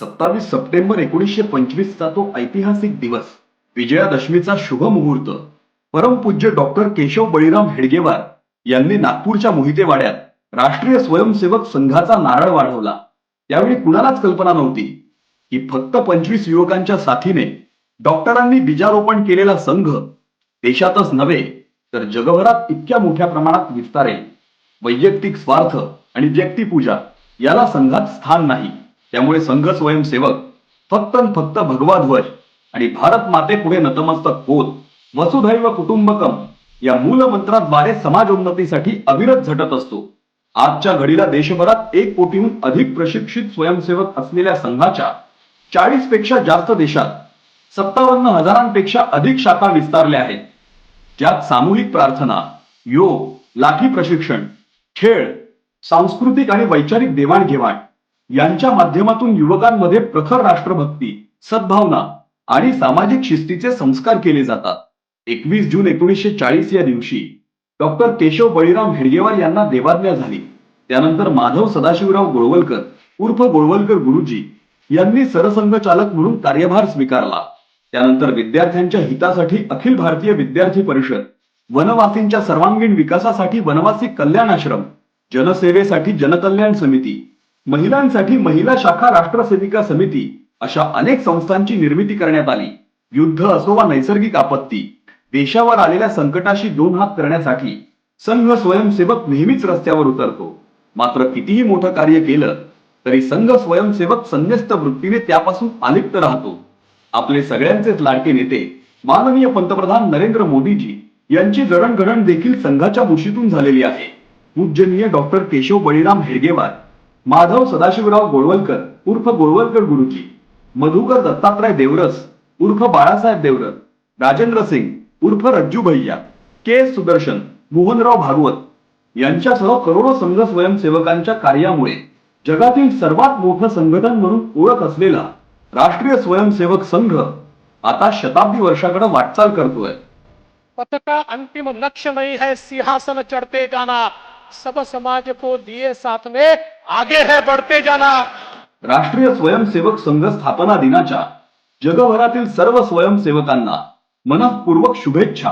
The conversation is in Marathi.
सत्तावीस सप्टेंबर एकोणीसशे पंचवीसचा तो ऐतिहासिक दिवस. विजयादशमीचा शुभ मुहूर्त. परमपूज्य डॉक्टर केशव बळीराम हेडगेवार यांनी नागपूरच्या मोहितेवाड्यात राष्ट्रीय स्वयंसेवक संघाचा नारळ वाढवला. त्यावेळी कुणालाच कल्पना नव्हती की फक्त पंचवीस युवकांच्या साथीने डॉक्टरांनी बीजारोपण केलेला संघ देशातच नव्हे तर जगभरात इतक्या मोठ्या प्रमाणात विस्तारेल. वैयक्तिक स्वार्थ आणि व्यक्तिपूजा याला संघात स्थान नाही. त्यामुळे संघ स्वयंसेवक फक्त फक्त भगवा ध्वज आणि भारत माते पुढे नतमस्तक होत वसुधैव कुटुंबकम या मूल समाज समाजोन्नतीसाठी अविरत झटत असतो. आजच्या घडीला देशभरात एक कोटीहून अधिक प्रशिक्षित स्वयंसेवक असलेल्या संघाच्या चाळीसपेक्षा जास्त देशात सत्तावन्न हजारांपेक्षा अधिक शाखा विस्तारल्या आहेत. ज्यात सामूहिक प्रार्थना योग लाठी प्रशिक्षण खेळ सांस्कृतिक आणि वैचारिक देवाणघेवाण यांच्या माध्यमातून युवकांमध्ये प्रखर राष्ट्रभक्ती सद्भावना आणि सामाजिक शिस्तीचे संस्कार केले जातात. एकवीस जून एकोणीसशे चाळीस या दिवशी डॉक्टर केशव बळीराम हेडगेवार यांना देवाज्ञा झाली. त्यानंतर माधव सदाशिवराव गोळवलकर उर्फ गोळवलकर गुरुजी यांनी सरसंघचालक म्हणून कार्यभार स्वीकारला. त्यानंतर विद्यार्थ्यांच्या हितासाठी अखिल भारतीय विद्यार्थी परिषद वनवासींच्या सर्वांगीण विकासासाठी वनवासी कल्याण आश्रम जनसेवेसाठी जनकल्याण समिती महिलांसाठी महिला शाखा राष्ट्रसेविका समिती अशा अनेक संस्थांची निर्मिती करण्यात आली. युद्ध असो वा नैसर्गिक आपत्ती देशावर आलेल्या संकटाशी दोन हात करण्यासाठी संघ स्वयंसेवक नेहमीच रस्त्यावर उतरतो. मात्र कितीही मोठं कार्य केलं तरी संघ स्वयंसेवक संन्यस्त वृत्तीने त्यापासून अलिप्त राहतो. आपले सगळ्यांचेच लाडके नेते माननीय पंतप्रधान नरेंद्र मोदीजी यांची जडणघडण देखील संघाच्या मुशीतून झालेली आहे. पूजनीय डॉक्टर केशव बळीराम हेडगेवार माधव सदाशिवराव गोळवलकर उर्फ गोळवलकर गुरुजी मधुकर दत्तात्रय देवरस उर्फ बाळासाहेब देवरस राजेंद्र सिंग उर्फ रज्जू भैया के सुदर्शन मोहनराव भागवत यांच्यासह करोडो संघ स्वयंसेवकांच्या कार्यामुळे जगातील सर्वात मोठं संघटन म्हणून ओळख असलेला राष्ट्रीय स्वयंसेवक संघ आता शताब्दी वर्षाकडे वाटचाल करतोय. पथ अंतिम लक्ष्य नहीं है सिंहासन चढ़ते जाना सब समाज को दिए साथ में आगे है बढ़ते जाना। राष्ट्रीय स्वयंसेवक संघ स्थापना दिनाच्या जगभरातील सर्व स्वयंसेवकांना मनपूर्वक शुभेच्छा।